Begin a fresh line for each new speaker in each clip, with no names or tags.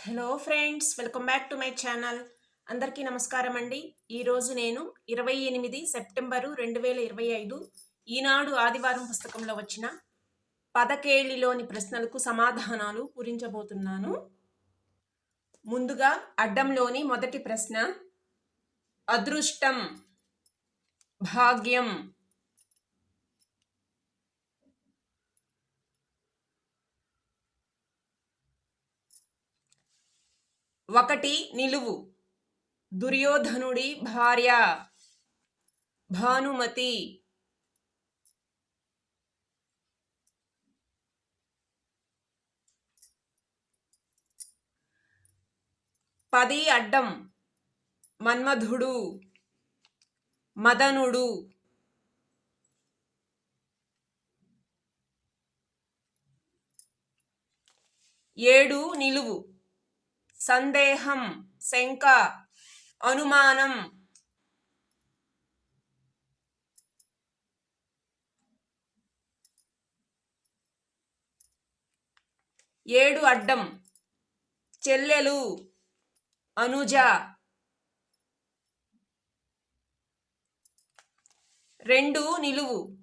Hello friends welcome back to my channel. అందరికీ నమస్కారం అండి. ఈరోజు నేను ఇరవై ఎనిమిది సెప్టెంబరు రెండు వేల ఇరవై ఐదు ఈనాడు ఆదివారం పుస్తకంలో వచ్చిన పదకేళిలోని ప్రశ్నలకు సమాధానాలు పూరించబోతున్నాను. ముందుగా అడ్డంలోని మొదటి ప్రశ్న అదృష్టం భాగ్యం. ఒకటి నిలువు. దుర్యోధనుడి భార్య భానుమతి. పది అడ్డం. మన్మధుడు. మదనుడు. ఏడు నిలువు. సందేహం శంక అనుమానం. ఏడు అడ్డం చెల్లెలు అనుజ. రెండు నిలువు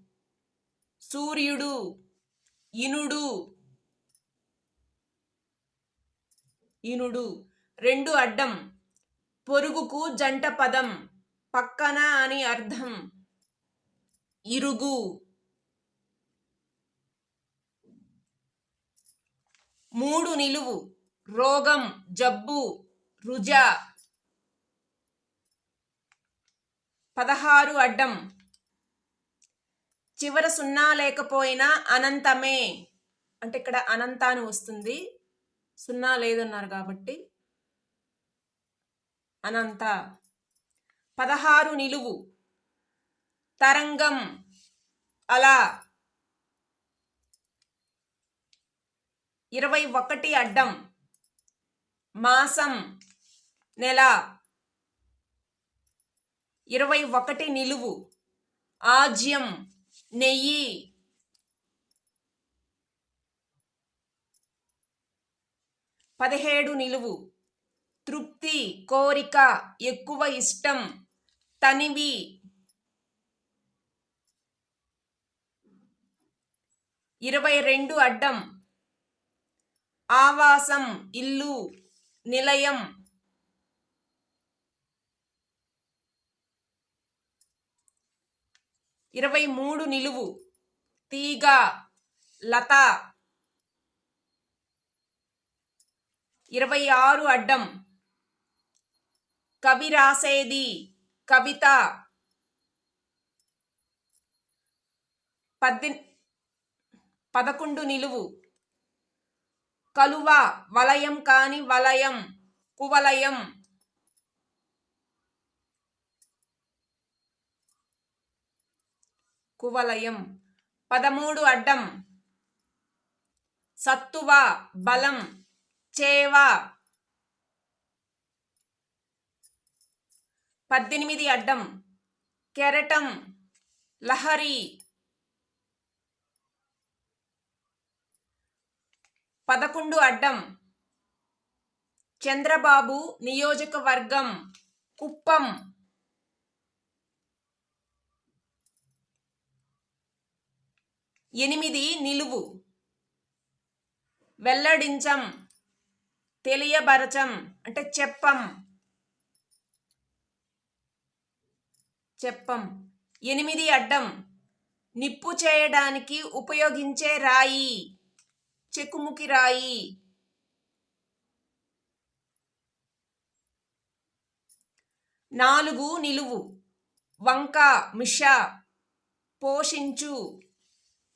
సూర్యుడు ఇనుడు. ఇనుడు రెండు అడ్డం. పొరుగుకు జంట పదం. పక్కన అని అర్థం. ఇరుగు. మూడు నిలువు. రోగం జబ్బు రుజ. పదహారు అడ్డం. చివర సున్నా లేకపోయినా అనంతమే. అంటే ఇక్కడ అనంతాను వస్తుంది. సున్నా లేదన్నారు కాబట్టి అనంత. పదహారు నిలువు. తరంగం. అలా. ఇరవై ఒకటి అడ్డం. మాసం. నెల. ఇరవై ఒకటి నిలువు. ఆజ్యం. నెయ్యి. పదిహేడు నిలువు. తృప్తి కోరిక ఎక్కువ ఇష్టం తనివి. ఇరవై రెండు అడ్డం. ఆవాసం ఇల్లు నిలయం. ఇరవై మూడు నిలువు. తీగ లత. ఇరవై ఆరు అడ్డం. కవి రాసేది కవిత పద్ది పదకొండు నిలువు. కలువ వలయం కాని వలయం కువలయం. కువలయం. పదమూడు అడ్డం. సత్తువ బలం. చేవ. పద్దెనిమిది అడ్డం. కెరటం. లహరి. పదకొండు అడ్డం. చంద్రబాబు నియోజకవర్గం. కుప్పం. ఎనిమిది నిలువు. వెల్లడించం. తెలియబరచం అంటే చెప్పం. చెప్పం. ఎనిమిది అడ్డం. నిప్పు చేయడానికి ఉపయోగించే రాయి. చెకుముకి రాయి. నాలుగు నిలువు. వంక మిష. పోషించు.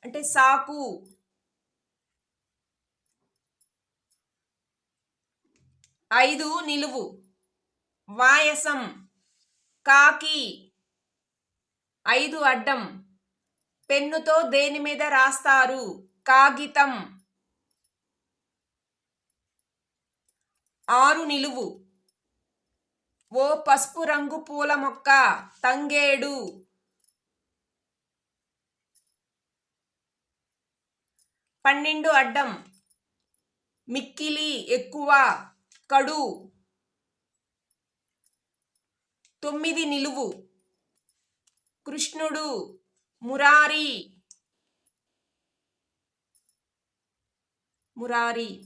అంటే సాకు. ఐదు నిలువు. వాయసం. కాకి. ఐదు అడ్డం. పెన్నుతో దేని మీద రాస్తారు? కాగితం. ఆరు నిలువు. ఓ పసుపు రంగు పూల మొక్క. తంగేడు. పన్నెండు అడ్డం. మిక్కిలి ఎక్కువ. కడు తొమ్మిది నిలువు. కృష్ణుడు మురారి. మురారి.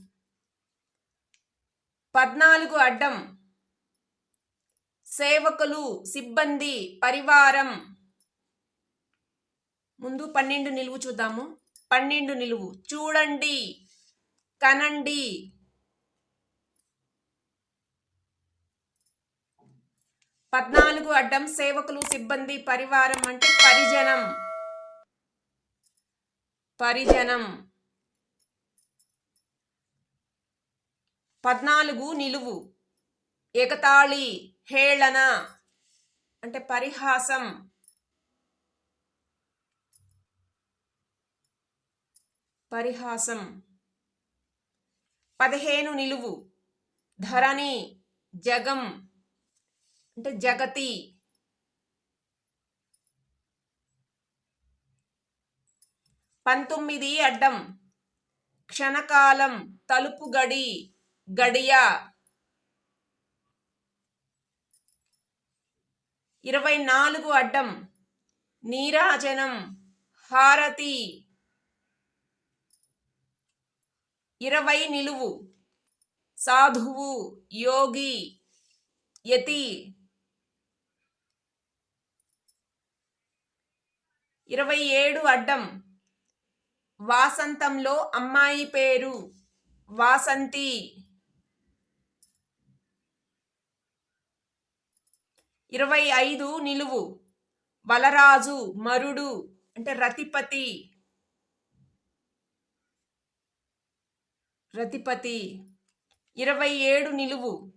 పద్నాలుగు అడ్డం. సేవకులు సిబ్బంది పరివారం. ముందు పన్నెండు నిలువు చూద్దాము. పన్నెండు నిలువు. చూడండి. కనండి. పద్నాలుగు అడ్డం సేవకులు సిబ్బంది పరివారం అంటే పరిజనం. పరిజనం. పద్నాలుగు నిలువు. ఎగతాళి హేళన అంటే పరిహాసం. పరిహాసం. పదిహేను నిలువు. ధరణి జగం. అంటే జగతి. పంతొమ్మిది అడ్డం. క్షణకాలం తలుపు గడి గడియ. ఇరవై నాలుగు అడ్డం. నీరాజనం హారతి. ఇరవై నిలువు. సాధువు యోగి యతి. ఇరవై ఏడు అడ్డం. వాసంతంలో అమ్మాయి పేరు వాసంతి. ఇరవై ఐదు నిలువు. వలరాజు మరుడు అంటే రతిపతి. రతిపతి. ఇరవై ఏడు నిలువు.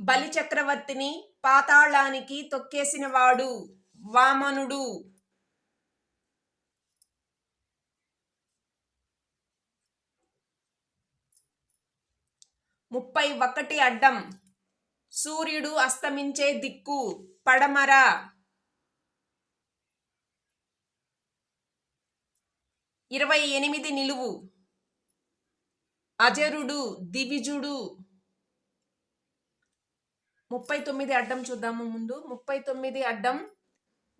బలిచక్రవర్తిని పాతాళానికి తొక్కేసినవాడు వామనుడు. ముప్పై ఒకటి అడ్డం. సూర్యుడు అస్తమించే దిక్కు. పడమర. ఇరవై ఎనిమిది నిలువు. అజరుడు దివిజుడు. ముప్పై తొమ్మిది అడ్డం చూద్దాము ముందు. ముప్పై తొమ్మిది అడ్డం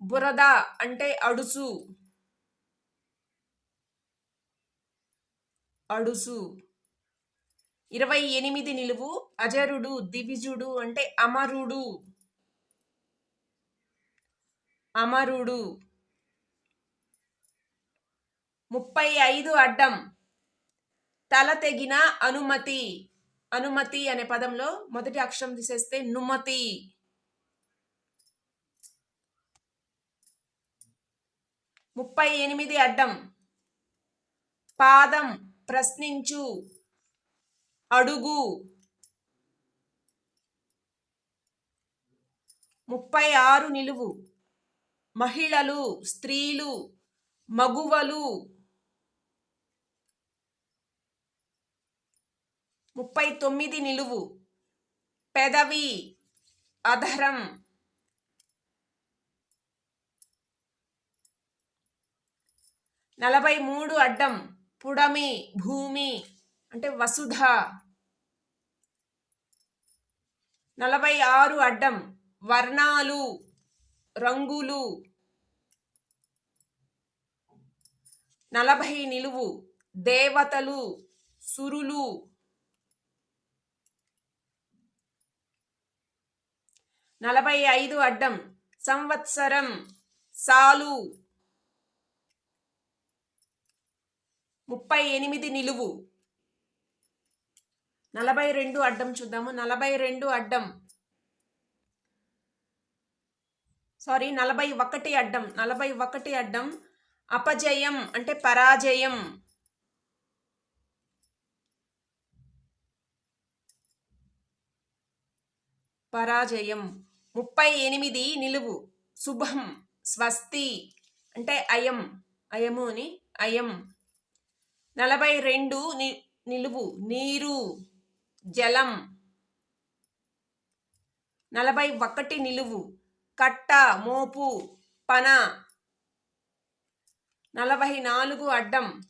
బురద అంటే అడుసు. అడుసు. ఇరవై ఎనిమిది నిలువు అజరుడు దివిజుడు అంటే అమరుడు. అమరుడు. ముప్పై ఐదు అడ్డం. తల తెగిన అనుమతి. అనుమతి అనే పదంలో మొదటి అక్షరం తీసేస్తే నుమతి. ముప్పై ఎనిమిది అడ్డం. పాదం ప్రశ్నించు. అడుగు. ముప్పై ఆరు నిలువు. మహిళలు స్త్రీలు మగువలు. ముప్పై తొమ్మిది నిలువు. పెదవి అధరం. నలభై మూడు అడ్డం. పుడమి భూమి. అంటే వసుధ. నలభై ఆరు అడ్డం. వర్ణాలు రంగులు. నలభై నిలువు. దేవతలు సురులు. నలభై ఐదు అడ్డం. సంవత్సరం సాలు. ముప్పై ఎనిమిది నిలువు. నలభై రెండు అడ్డం చూద్దాము. నలభై రెండు అడ్డం. సారీ నలభై ఒకటి అడ్డం. నలభై ఒకటి అడ్డం. అపజయం అంటే పరాజయం. పరాజయం. ముప్పై ఎనిమిది నిలువు. శుభం. స్వస్తి అంటే అయం. అయము అని అయం. నలభై రెండు ని నిలువు. నీరు. జలం. నలభై ఒకటి నిలువు. కట్ట మోపు పన. నలభై నాలుగు అడ్డం.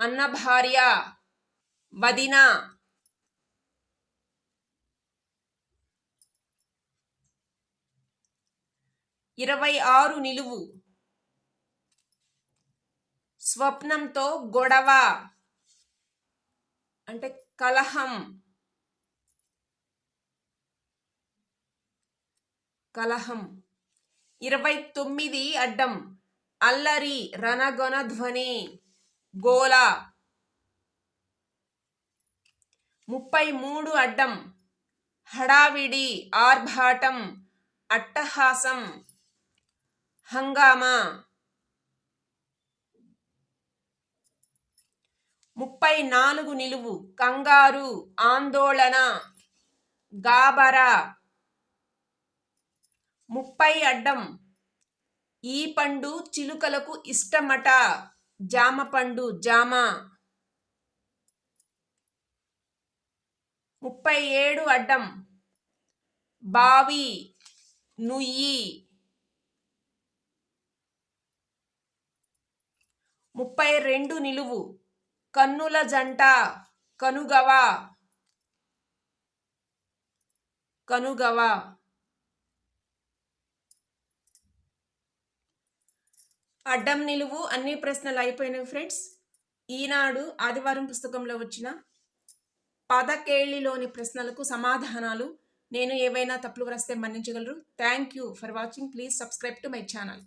అన్నభార్య వదిన. ఇరవై ఆరు నిలువు. స్వప్నంతో గొడవ. అంటే కలహం. కలహం. ఇరవై తొమ్మిది అడ్డం. అల్లరి రణగొన ధ్వని. గోల. ముప్పై మూడు అడ్డం. హడావిడి ఆర్భాటం. అట్టహాసం. హంగామా. ముప్పై నాలుగు నిలువు. కంగారు ఆందోళన గాబరా. ముప్పై అడ్డం. ఈ పండు చిలుకలకు ఇష్టమట. జామ పండు జామ. ముప్పై ఏడు అడ్డం. బావి నుయ్యి. ముప్పై రెండు నిలువు. కన్నుల జంట కనుగవ. కనుగవ. అడ్డం నిలువు అన్ని ప్రశ్నలు అయిపోయినాయి ఫ్రెండ్స్. ఈనాడు ఆదివారం పుస్తకంలో వచ్చిన పదకేళిలోని ప్రశ్నలకు సమాధానాలు నేను ఏవైనా తప్పులు వస్తే మన్నించగలరు. Thank you for watching please subscribe to my channel